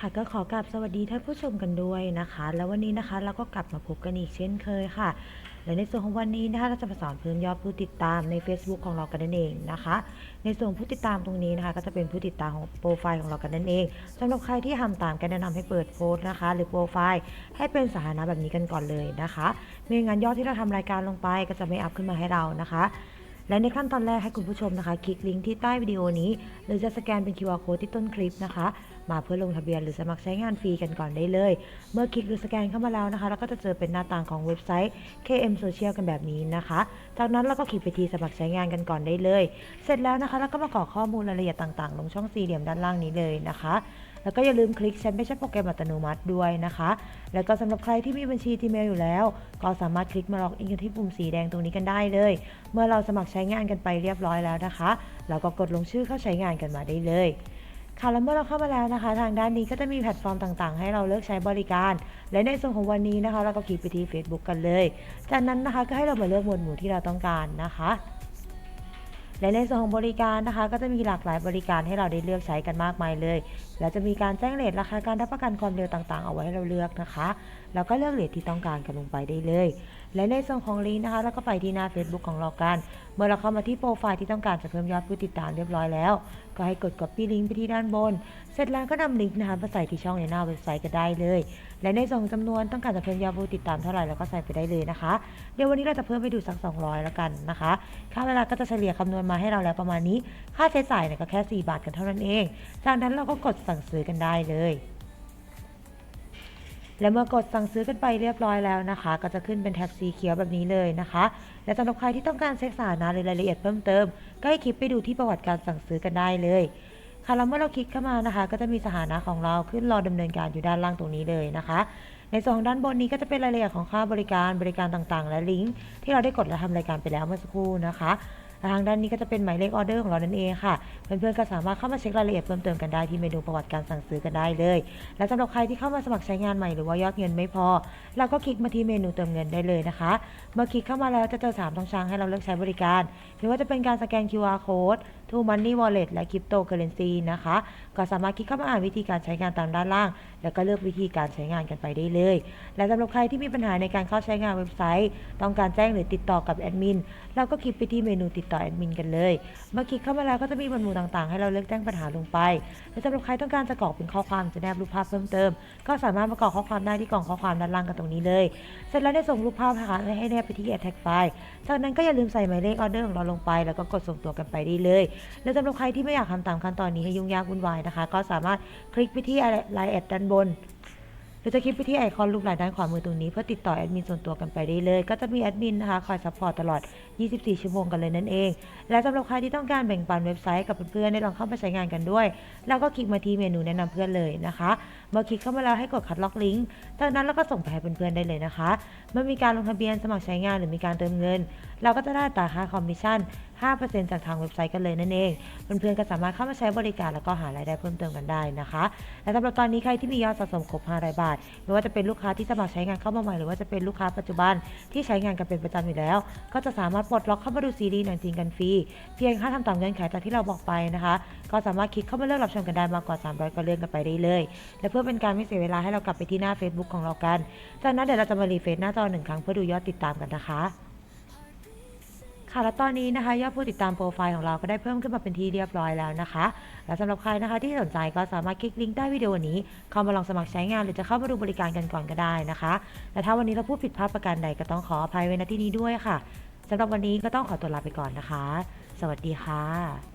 ค่ะก็ขอกราบสวัสดีท่านผู้ชมกันด้วยนะคะ แล้ววันนี้นะคะเราก็กลับมาพบกันอีกเช่นเคยค่ะ และในส่วนของวันนี้นะคะเราจะมาสอนเพิ่มยอดผู้ติดตามใน Facebook ของเรากันนั่นเองนะคะ ในส่วนผู้ติดตามตรงนี้นะคะ ก็จะเป็นผู้ติดตามของโปรไฟล์ของเรากันนั่นเองสำหรับใครที่ทำตามก็แนะนำให้เปิดโพสต์นะคะ หรือโปรไฟล์ให้เป็นสาธารณะแบบนี้กันก่อนเลยนะคะไม่งั้นยอดที่เราทำรายการลงไปก็จะไม่อัพขึ้นมาให้เรานะคะ และในขั้นตอนแรกให้คุณผู้ชมนะคะ คลิกลิงก์ที่ใต้วิดีโอนี้ หรือจะสแกนเป็น QR code ที่ต้นคลิปนะคะ มาเพื่อลงทะเบียนหรือสมัครใช้งานฟรีกันก่อนได้เลย เมื่อคลิกหรือสแกนเข้ามาแล้วนะคะเราก็จะเจอเป็นหน้าต่างของเว็บไซต์ KM Social กันแบบนี้นะคะ จากนั้นเราก็คลิกไปที่สมัครใช้งานกันก่อนได้เลย เสร็จแล้วนะคะเราก็มากรอกข้อมูลรายละเอียดต่างๆ ลงช่องสี่เหลี่ยมด้านล่างนี้เลยนะคะ แล้วก็อย่าลืมคลิกแชมไม่ใช่โปรแกรมอัตโนมัติด้วยนะคะ แล้วก็สำหรับใครที่มีบัญชี Gmail อยู่แล้ว ก็สามารถคลิกมาล็อกอินกันที่ปุ่มสีแดงตรงนี้กันได้เลย เมื่อเราสมัครใช้งานกันไปเรียบร้อยแล้วนะคะเราก็กดลงชื่อเข้าใช้งานกันมาได้เลยค่ะแล้วเมื่อเราเข้ามาแล้วนะคะ ทางด้านนี้ก็จะมีแพลตฟอร์มต่างๆ ให้เราเลือกใช้บริการ และในส่วนของวันนี้นะคะ เราก็คลิกไปที่ Facebook กันเลย จากนั้นนะคะก็ให้เรามาเลือกหมวดหมู่ที่เราต้องการนะคะ และในส่วนของบริการนะคะ ก็จะมีหลากหลายบริการให้เราได้เลือกใช้กันมากมายเลย และจะมีการแจ้งเรทราคาการรับประกันความเร็วต่างๆ เอาไว้ให้เราเลือกนะคะ แล้วก็เลือกเรทที่ต้องการกันลงไปได้เลย และในส่วนของลิงก์นะคะเราก็ไปที่หน้า Facebook ของเรากัน เมื่อเราเข้ามาที่โปรไฟล์ที่ต้องการจะเพิ่มยอดผู้ติดตามเรียบร้อยแล้ว ก็ให้กด copy ลิงก์ไปที่ด้านบน เสร็จแล้วก็นำลิงก์นะคะมาใส่ที่ช่องในหน้าเว็บไซต์ก็ได้เลย และในส่วนของจำนวนต้องการจะเพิ่มยอดผู้ติดตามเท่าไหร่เราก็ใส่ไปได้เลยนะคะ เดี๋ยววันนี้เราจะเพิ่มไปดูสัก 200 แล้วกันนะคะ ค่าเวลาก็จะเฉลี่ยคำนวณมาให้เราแล้วประมาณนี้ ค่าใช้จ่ายเนี่ยก็แค่ 4 บาทกันเท่านั้นเอง จากนั้นเราก็กดสั่งซื้อกันได้เลย และเมื่อกดสั่งซื้อกันไปเรียบร้อยแล้วนะคะ ก็จะขึ้นเป็นแท็บสีเขียวแบบนี้เลยนะคะ และสำหรับใครที่ต้องการเช็คสถานะหรือรายละเอียดเพิ่มเติม ก็ให้คลิกไปดูที่ประวัติการสั่งซื้อกันได้เลยค่ะแล้วเมื่อเราคลิกเข้ามานะคะ ก็จะมีสถานะของเราขึ้นรอดำเนินการอยู่ด้านล่างตรงนี้เลยนะคะ ในส่วนของด้านบนนี้ก็จะเป็นรายละเอียดของค่าบริการบริการต่างๆ และลิงก์ที่เราได้กดและทำรายการไปแล้วเมื่อสักครู่นะคะ ทางด้านนี้ก็จะเป็นหมายเลขออเดอร์ของเรานั่นเองค่ะ เพื่อนๆก็สามารถเข้ามาเช็ครายละเอียดเพิ่มเติมกันได้ที่เมนูประวัติการสั่งซื้อกันได้เลย และสำหรับใครที่เข้ามาสมัครใช้งานใหม่หรือว่ายอดเงินไม่พอ เราก็คลิกมาที่เมนูเติมเงินได้เลยนะคะ เมื่อคลิกเข้ามาแล้วจะเจอ3ช่องทางให้เราเลือกใช้บริการไม่ว่าจะเป็นการสแกน QR code t o Money Wallet และ Cryptocurrency นะคะ ก็สามารถคลิกเข้ามาอ่านวิธีการใช้งานตามด้านล่าง แล้วก็เลือกวิธีการใช้งานกันไปได้เลย และสำหรับใครที่มีปัญหาในการเข้าใช้งานเว็บไซต์ ต้องการแจ้งหรือติดต่อกับแอดมินเราก็คลิกไปที่เมนูติดต่อแอดมินกันเลย เมื่อคลิกเข้ามาแล้วก็จะมีหมวดหมู่ต่างๆ ให้เราเลือกแจ้งปัญหาลงไป และสำหรับใครต้องการจะกรอกเป็นข้อความจะแนบรูปภาพเพิ่มเติม ก็สามารถมากรอกข้อความได้ที่กล่องข้อความด้านล่างกันตรงนี้เลย เสร็จแล้วได้ส่งรูปภาพนะคะให้แนบไปที่ attach file จากนั้นก็อย่าลืมใส่หมายเลขออเดอร์ของเราลงไป แล้วก็กดส่งตัวกันไปได้เลยและสำหรับใครที่ไม่อยากทำตามขั้นตอนนี้ให้ยุ่งยากวุ่นวายนะคะ ก็สามารถคลิกไปที่ไลน์แอดด้านบนหรือจะคลิกไปที่ไอคอนรูปหลายด้านขวามือตรงนี้เพื่อติดต่อแอดมินส่วนตัวกันไปได้เลย ก็จะมีแอดมินนะคะคอยซัพพอร์ตตลอด 24 ชั่วโมงกันเลยนั่นเอง และสำหรับใครที่ต้องการแบ่งปันเว็บไซต์กับเพื่อนๆได้ลองเข้ามาใช้งานกันด้วย แล้วก็คลิกมาที่เมนูแนะนำเพื่อนเลยนะคะ เมื่อคลิกเข้ามาแล้วให้กดคัดล็อกลิงก์จากนั้นเราก็ส่งไปให้เพื่อนๆได้เลยนะคะเมื่อมีการลงทะเบียนสมัครใช้งานหรือมีการเติมเงิน เราก็จะได้ตาค่าคอมมิชชั่น 5%จากทางเว็บไซต์กันเลยนั่นเองเพื่อนๆก็สามารถเข้ามาใช้บริการแล้วก็หารายได้เพิ่มเติมกันได้นะคะและสำหรับตอนนี้ใครที่มียอดสะสมครบ500บาทไม่ว่าจะเป็นลูกค้าที่สมัครใช้งานเข้ามาใหม่หรือว่าจะเป็นลูกค้าปัจจุบันที่ใช้งานกันเป็นประจำอยู่แล้ว ก็จะสามารถปลดล็อกเข้ามาดูซีรีส์หนังจีนกันฟรีเพียงค่ทำตามเงื่อนไขจากที่เราบอกไปนะคะ ก็สามารถคลิกเข้ามาเลือกรับชมกันได้มากกว่า 300 ก็เลื่อนกันไปได้เลยและเพื่อเป็นการไม่เสียเวลาให้เรากลับไปที่หน้า Facebook ของเรากัน จากนั้นเดี๋ยวเราจะมารีเฟรชหน้าจอหนึ่งครั้งเพื่อดูยอดติดตามกันนะคะค่ะและตอนนี้นะคะยอดผู้ติดตามโปรไฟล์ของเราก็ได้เพิ่มขึ้นมาเป็นที่เรียบร้อยแล้วนะคะ และสำหรับใครนะคะที่สนใจก็สามารถคลิกลิงก์ใต้วิดีโอนี้ เข้ามาลองสมัครใช้งานหรือจะเข้ามาดูบริการกันก่อนก็ได้นะคะและถ้าวันนี้เราพูดผิดพลาดประการใดก็ต้องขออภัยไว้ณที่นี้ด้วยค่ะสำหรับวันนี้ก็ต้องขอตัวลาไปก่อนนะคะ สวัสดีค่ะ